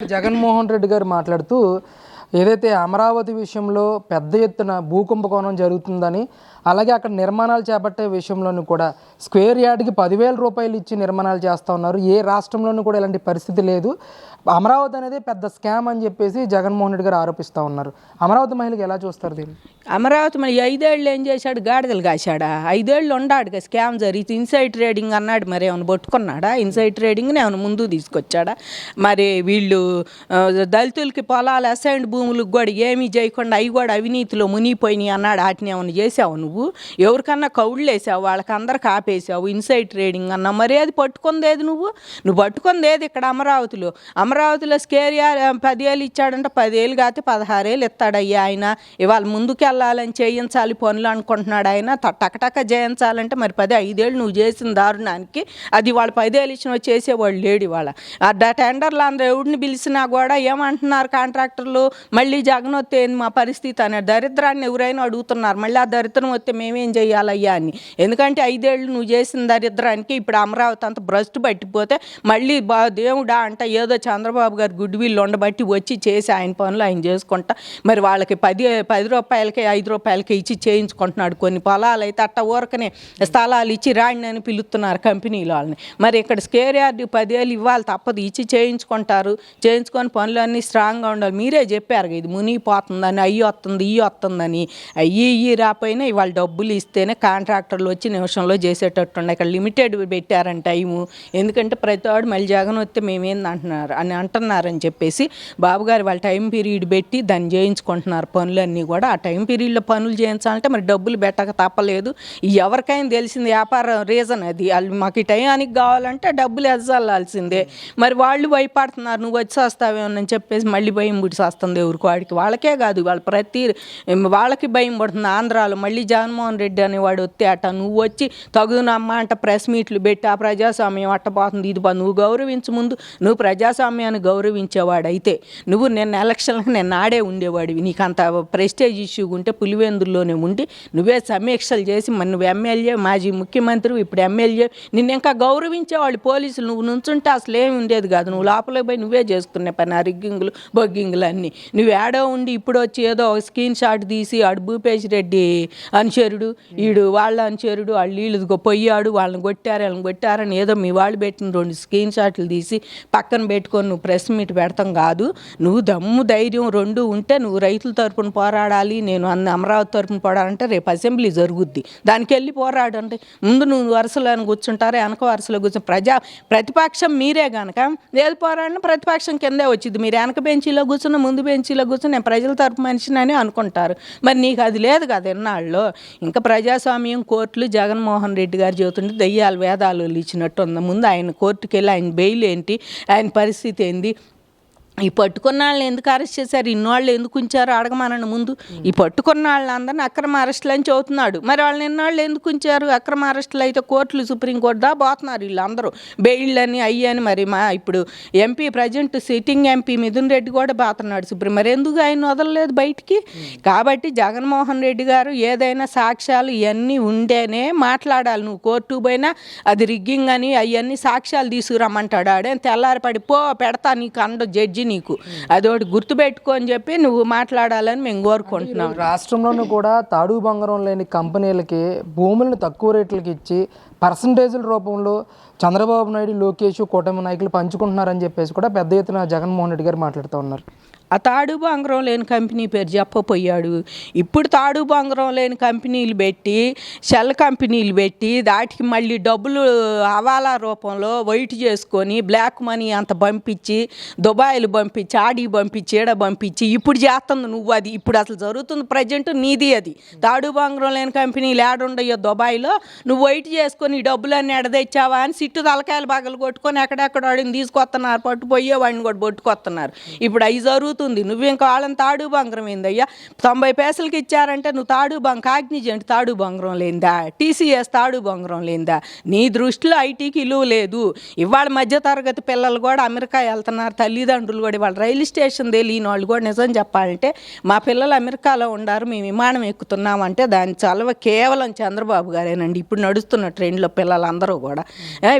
జగన్మోహన్ రెడ్డి గారు మాట్లాడుతూ ఏదైతే అమరావతి విషయంలో పెద్ద ఎత్తున భూకుంభకోణం జరుగుతుందని అలాగే అక్కడ నిర్మాణాలు చేపట్టే విషయంలోనూ కూడా స్క్వేర్ యార్డ్కి పదివేల రూపాయలు ఇచ్చి నిర్మాణాలు చేస్తూ ఉన్నారు. ఏ రాష్ట్రంలోనూ కూడా ఇలాంటి పరిస్థితి లేదు. అమరావతి అనేది పెద్ద స్కామ్ అని చెప్పేసి జగన్మోహన్ రెడ్డి గారు ఆరోపిస్తూ ఉన్నారు. అమరావతి మహిళకి ఎలా చూస్తారు దీన్ని? అమరావతి మరి ఐదేళ్ళు ఏం చేశాడు? గాడిదలు కాశాడా? ఐదేళ్ళు ఉండాడు స్కామ్ జరిగితే ఇన్సైడ్ ట్రేడింగ్ అన్నాడు మరి ఏమైనా పట్టుకున్నాడా? ఇన్సైడ్ ట్రేడింగ్ని ఏమైనా ముందు తీసుకొచ్చాడా? మరి వీళ్ళు దళితులకి పొలాలు అసైన్డ్ భూములకు కూడా ఏమీ చేయకుండా అవి కూడా అవినీతిలో మునిగిపోయినాయి అన్నాడు వాటిని ఏమైనా చేసావు నువ్వు? ఎవరికన్నా కౌళ్ళు వేసావు వాళ్ళకి ఆపేసావు ఇన్సైడ్ ట్రేడింగ్ అన్నా మరి అది పట్టుకుందేది నువ్వు? నువ్వు పట్టుకుందేది ఇక్కడ అమరావతిలో? అమరావతిలో స్కేరియా పదివేలు ఇచ్చాడంటే. పదివేలు కాతే పదహారేళ్ళు ఇస్తాడయ్యా ఆయన. ఇవాళ ముందుకెళ్ళాలని చేయించాలి పనులు అనుకుంటున్నాడు ఆయన. టకటక చేయించాలంటే మరి పది ఐదేళ్ళు నువ్వు చేసిన దారుణానికి అది వాళ్ళు పదేళ్ళు ఇచ్చిన చేసేవాళ్ళు లేడు ఇవాళ. ఆ టెండర్లు అందరూ ఎవడిని పిలిచినా కూడా ఏమంటున్నారు కాంట్రాక్టర్లు? మళ్ళీ జగన్ వస్తే మా పరిస్థితి అనే దరిద్రాన్ని ఎవరైనా అడుగుతున్నారు. మళ్ళీ ఆ దరిద్రం వస్తే మేమేం చేయాలయ్యా అని. ఎందుకంటే ఐదేళ్ళు నువ్వు చేసిన దరిద్రానికి ఇప్పుడు అమరావతి అంత భ్రష్టు పట్టిపోతే మళ్ళీ బా దేవుడా అంట ఏదో చంద్రబాబు గారు గుడ్ విల్ ఉండబట్టి వచ్చి చేసి ఆయన పనులు ఆయన చేసుకుంటా. మరి వాళ్ళకి పది పది రూపాయలకి ఐదు రూపాయలకి ఇచ్చి చేయించుకుంటున్నాడు. కొన్ని పొలాలు అయితే అట్ట ఊరకనే స్థలాలు ఇచ్చి రాండి అని పిలుస్తున్నారు కంపెనీలు వాళ్ళని. మరి ఇక్కడ స్కేర్ యార్డ్ పదేళ్ళు ఇవ్వాలి తప్పదు. ఇచ్చి చేయించుకుంటారు. చేయించుకొని పనులు అన్నీ స్ట్రాంగ్గా ఉండాలి. మీరే చెప్పారు. కదా, ఇది మునిగిపోతుందని అయ్యి వస్తుంది ఇయ్యి వస్తుందని. అయ్యి ఇయ్యి రాపోయినా ఇవాళ డబ్బులు ఇస్తేనే కాంట్రాక్టర్లు వచ్చి నిమిషంలో చేసేటట్టు ఇక్కడ లిమిటెడ్ పెట్టారంట టైము ఎందుకంటే ప్రతి వాడు మళ్ళీ జగన్ వస్తే మేమేంది అంటున్నారు అని అంటున్నారని చెప్పేసి బాబు గారు వాళ్ళ టైం పీరియడ్ పెట్టి దాన్ని చేయించుకుంటున్నారు పనులన్నీ కూడా. ఆ టైం పీరియడ్లో పనులు చేయించాలంటే మరి డబ్బులు పెట్టక తప్పలేదు. ఎవరికైనా తెలిసింది వ్యాపారం రీజన్ అది. వాళ్ళు మాకు ఈ టైంకి కావాలంటే డబ్బులు ఎజ్జల్లాల్సిందే మరి వాళ్ళు భయపడుతున్నారు. నువ్వు వచ్చి అని చెప్పేసి మళ్ళీ భయం పుట్టి వస్తుంది ఎవరికి వాడికి వాళ్ళకే కాదు వాళ్ళ ప్రతి వాళ్ళకి భయం పడుతుంది. ఆంధ్రాలో మళ్ళీ జగన్మోహన్ రెడ్డి అనేవాడు వస్తే అట నువ్వు వచ్చి తగునమ్మ అంట ప్రెస్ మీట్లు పెట్టి ఆ ప్రజాస్వామ్యం అట్టపోతుంది. ఇది బా నువ్వు గౌరవించు ముందు నువ్వు ప్రజాస్వామ్యాన్ని గౌరవించేవాడు అయితే నువ్వు నిన్న ఎలక్షన్లకు నేను ఆడే ఉండేవాడివి. నీకు అంత ప్రెస్టేజ్ ఇష్యూ ఉంటే పులివెందుల్లోనే ఉండి నువ్వే సమీక్షలు చేసి మన నువ్వు ఎమ్మెల్యే మాజీ ముఖ్యమంత్రి ఇప్పుడు ఎమ్మెల్యే నిన్ను ఇంకా గౌరవించేవాళ్ళు పోలీసులు. నువ్వు నుంచుంటే అసలు ఏమి ఉండేది కాదు. నువ్వు లోపలికి పోయి నువ్వే చేసుకునే పని ఆ రిగ్గింగ్లు బొగ్గింగులు అన్నీ నువ్వు ఏడో ఉండి ఇప్పుడు వచ్చి ఏదో ఒక స్క్రీన్ షాట్ తీసి ఆడు భూపేష్ రెడ్డి అనుచరుడు ఈడు వాళ్ళ అనుచరుడు వాళ్ళు వీళ్ళు పొయ్యాడు వాళ్ళని కొట్టారు వాళ్ళని కొట్టారని ఏదో మీ వాళ్ళు పెట్టిన రెండు స్క్రీన్ షాట్లు తీసి పక్కన పెట్టుకొని నువ్వు ప్రెస్ మీట్ పెడతాం కాదు. నువ్వు దమ్ము ధైర్యం రెండు ఉంటే నువ్వు రైతుల తరపున పోరాడాలి నేను అన్న అమరావతి తరపున పోరాడంటే రేపు అసెంబ్లీ జరుగుద్ది. దానికి వెళ్ళి పోరాడంటే ముందు నువ్వు వరుసలో కూర్చుంటారా వెనక వరుసలో కూర్చొని ప్రజా ప్రతిపక్షం మీరే కనుక ఏది పోరాడినా ప్రతిపక్షం కిందే వచ్చింది మీరు వెనక బెంచీలో కూర్చున్న ముందు బెంచీలో కూర్చుని నేను ప్రజల తరపు మనిషిని అని అనుకుంటారు. మరి నీకు అది లేదు కదా ఎన్నాళ్ళు ఇంకా ప్రజాస్వామ్యం కోర్టులు జగన్మోహన్ రెడ్డి గారు చెబుతుంటే దయ్యాలు వేదాలు ఇచ్చినట్టు ఉంది. ముందు ఆయన కోర్టుకి వెళ్ళి ఆయన బెయిల్ ఏంటి? ఆయన పరిస్థితి ఏంది? ఈ పట్టుకున్న వాళ్ళని ఎందుకు అరెస్ట్ చేశారు? ఇన్నోళ్ళు ఎందుకు ఉంచారు? అడగమనండి ముందు. ఈ పట్టుకున్న వాళ్ళందరినీ అక్రమ అరెస్టులు అని చదువుతున్నాడు మరి వాళ్ళని ఇన్నాళ్ళు ఎందుకు ఉంచారు? అక్రమ అరెస్టులు అయితే కోర్టులు సుప్రీంకోర్టు దా పోతున్నారు వీళ్ళందరూ. బెయిల్ అని అయ్యి అని మరి మా ఇప్పుడు MP present sitting MP Mithun Reddy కూడా పోతున్నాడు సుప్రీం. మరి ఎందుకు ఆయన వదలలేదు బయటికి? కాబట్టి జగన్మోహన్ రెడ్డి గారు ఏదైనా సాక్ష్యాలు ఇవన్నీ ఉంటేనే మాట్లాడాలి. నువ్వు కోర్టు పోయినా అది రిగ్గింగ్ అని అవన్నీ సాక్ష్యాలు తీసుకురమ్మంటాడు. ఆడే తెల్లారిపడి పో పెడతా నీకు అండ జడ్జి నీకు. అదొకటి గుర్తుపెట్టుకో అని చెప్పి నువ్వు మాట్లాడాలని మేము కోరుకుంటున్నాం. రాష్ట్రంలోనూ కూడా తాడు బంగారం లేని కంపెనీలకి భూములను తక్కువ రేట్లకి ఇచ్చి పర్సంటేజీల రూపంలో చంద్రబాబు నాయుడు లోకేష్ కూటమి నాయకులు పంచుకుంటున్నారని చెప్పేసి కూడా పెద్ద ఎత్తున జగన్మోహన్ రెడ్డి గారు మాట్లాడుతూ ఉన్నారు. ఆ తాడు బంగారం లేని కంపెనీ పేరు చెప్పపోయాడు ఇప్పుడు తాడు బంగారం లేని కంపెనీలు పెట్టి షెల్ కంపెనీలు పెట్టి దాటికి మళ్ళీ డబ్బులు హవాలా రూపంలో వైట్ చేసుకొని బ్లాక్ మనీ అంత పంపించి దుబాయ్లు పంపించి ఆడి పంపించి ఈడ పంపించి ఇప్పుడు చేస్తుంది నువ్వు అది. ఇప్పుడు అసలు జరుగుతుంది ప్రజెంట్ నీది అది. తాడు బంగారం లేని కంపెనీలు ఏడుండయో దుబాయ్లో నువ్వు వైట్ చేసుకొని ఈ డబ్బులన్నీ ఎడదెచ్చావా అని సిట్టు తలకాయలు బాగలు కొట్టుకొని ఎక్కడెక్కడ వాడిని తీసుకొస్తున్నారు. పట్టుపోయే వాడిని కూడా పట్టుకొస్తున్నారు. ఇప్పుడు అవి జరుగుతుంది జరుగుతుంది నువ్వు ఇంకా వాళ్ళని తాడు బంగరం ఏందయ్యా? తొంభై పైసలకి ఇచ్చారంటే నువ్వు తాడు బంగ్ కాగ్నిజెంట్ తాడు బంగరం లేందా టీసీఎస్ తాడు బంగరం లేందా నీ దృష్టిలో ఐటీకి ఇలువ లేదు. ఇవాళ మధ్యతరగతి పిల్లలు కూడా అమెరికా వెళ్తున్నారు. తల్లిదండ్రులు కూడా ఇవాళ రైలు స్టేషన్ తెలియని వాళ్ళు కూడా నిజం చెప్పాలంటే మా పిల్లలు అమెరికాలో ఉండారు మేము విమానం ఎక్కుతున్నామంటే దాని చలవ కేవలం చంద్రబాబు గారేనండి. ఇప్పుడు నడుస్తున్న ట్రెండ్లో పిల్లలందరూ కూడా.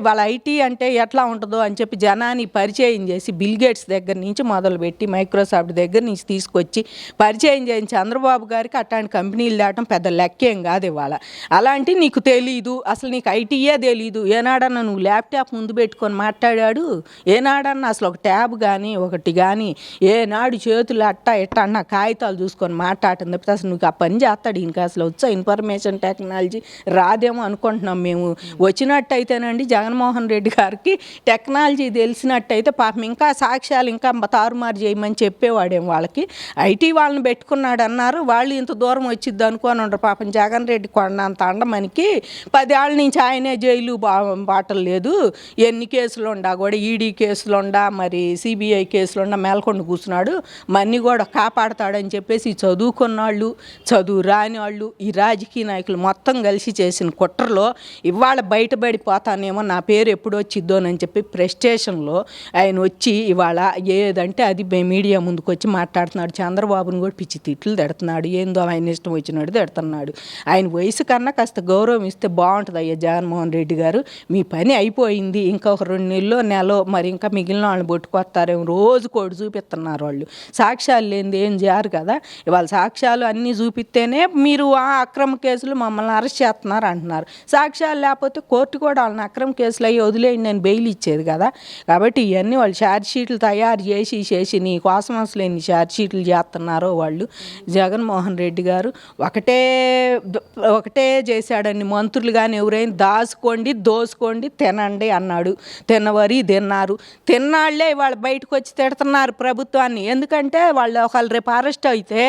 ఇవాళ ఐటీ అంటే ఎట్లా ఉంటుందో అని చెప్పి జనాన్ని పరిచయం చేసి బిల్ గేట్స్ దగ్గర నుంచి మొదలుపెట్టి మైక్రోసాఫ్ట్ దగ్గర నుంచి తీసుకొచ్చి పరిచయం చేయించి చంద్రబాబు గారికి అట్లాంటి కంపెనీలు దాటం పెద్ద లెక్కేం కాదు ఇవాళ. అలాంటి నీకు తెలీదు అసలు నీకు ఐటీయే తెలీదు ఏనాడన్నా నువ్వు ల్యాప్టాప్ ముందు పెట్టుకొని మాట్లాడాడు? ఏనాడన్నా అసలు ఒక ట్యాబ్ కానీ ఒకటి కానీ ఏనాడు చేతులు అట్ట ఎట్ట అన్న కాగితాలు చూసుకొని మాట్లాడటం తప్పితే అసలు నువ్వు ఆ పని చేస్తాడు ఇంకా అసలు వచ్చా ఇన్ఫర్మేషన్ టెక్నాలజీ రాదేమో అనుకుంటున్నాం మేము. వచ్చినట్టయితేనండి జగన్మోహన్ రెడ్డి గారికి టెక్నాలజీ తెలిసినట్టయితే పాపం ఇంకా సాక్ష్యాలు ఇంకా తారుమారు చేయమని చెప్పి చెప్పేవాడేం వాళ్ళకి? ఐటీ వాళ్ళని పెట్టుకున్నాడు అన్నారు వాళ్ళు ఇంత దూరం వచ్చిద్ది అనుకోని ఉండరు. పాపం జగన్ రెడ్డి కొండంత అండమనికి పదేళ్ళ నుంచి ఆయనే జైలు బా బాటలు లేదు. ఎన్ని కేసులు ఉండా కూడా ఈడీ కేసులు ఉండా మరి సిబిఐ కేసులు ఉండా మేల్కొండ కూర్చున్నాడు. మన్ని కూడా కాపాడతాడని చెప్పేసి ఈ చదువుకున్న వాళ్ళు చదువు రాని వాళ్ళు ఈ రాజకీయ నాయకులు మొత్తం కలిసి చేసిన కుట్రలో ఇవాళ బయటపడిపోతానేమో నా పేరు ఎప్పుడు వచ్చిద్దోనని చెప్పి ప్రెస్టేషన్లో ఆయన వచ్చి ఇవాళ ఏదంటే అది మీడియా ముందుకు వచ్చి మాట్లాడుతున్నాడు. చంద్రబాబును కూడా పిచ్చి తిట్లు తిడుతున్నాడు. ఏందో ఆయన ఇష్టం వచ్చినాడు తిడుతున్నాడు. ఆయన వయసు కన్నా కాస్త గౌరవం ఇస్తే బాగుంటుంది అయ్యా జగన్మోహన్ రెడ్డి గారు. మీ పని అయిపోయింది. ఇంకా ఒక రెండు నెలలో నెల మరి ఇంకా మిగిలిన వాళ్ళని పట్టుకొస్తారేమో. రోజు కోడి చూపిస్తున్నారు వాళ్ళు. సాక్ష్యాలు లేనిది ఏం చేయరు కదా. ఇవాళ సాక్ష్యాలు అన్నీ చూపిస్తేనే మీరు ఆ అక్రమ కేసులు మమ్మల్ని అరెస్ట్ చేస్తున్నారు అంటున్నారు. సాక్ష్యాలు లేకపోతే కోర్టు కూడా వాళ్ళని అక్రమ కేసులు అయ్యి వదిలేయండి నేను బెయిల్ ఇచ్చేది కదా. కాబట్టి ఇవన్నీ వాళ్ళు ఛార్జ్ షీట్లు తయారు చేసి చేసి నీ కోసం అసలు ఎన్ని ఛార్జ్ షీట్లు చేస్తున్నారో వాళ్ళు. జగన్మోహన్ రెడ్డి గారు ఒకటే ఒకటే చేశాడండి. మంత్రులు కానీ ఎవరైనా దాచుకోండి దోసుకోండి తినండి అన్నాడు. తినవరి తిన్నారు తిన్నాళ్ళే వాళ్ళు బయటకు వచ్చి తిడుతున్నారు ప్రభుత్వాన్ని. ఎందుకంటే వాళ్ళు ఒకళ్ళు రేపు అరెస్ట్ అయితే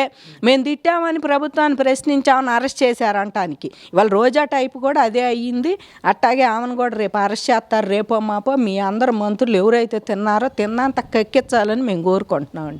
మేము తిట్టామని ప్రభుత్వాన్ని ప్రశ్నించామని అరెస్ట్ చేశారంటానికి ఇవాళ రోజా టైప్ కూడా అదే అయ్యింది. అట్టాగే ఆమెను కూడా రేపు అరెస్ట్ చేస్తారు. రేపో మాపో మీ అందరు మంత్రులు ఎవరైతే తిన్నారో తిన్నంత కక్కించాలని మేము కోరుకుంటున్నామండి.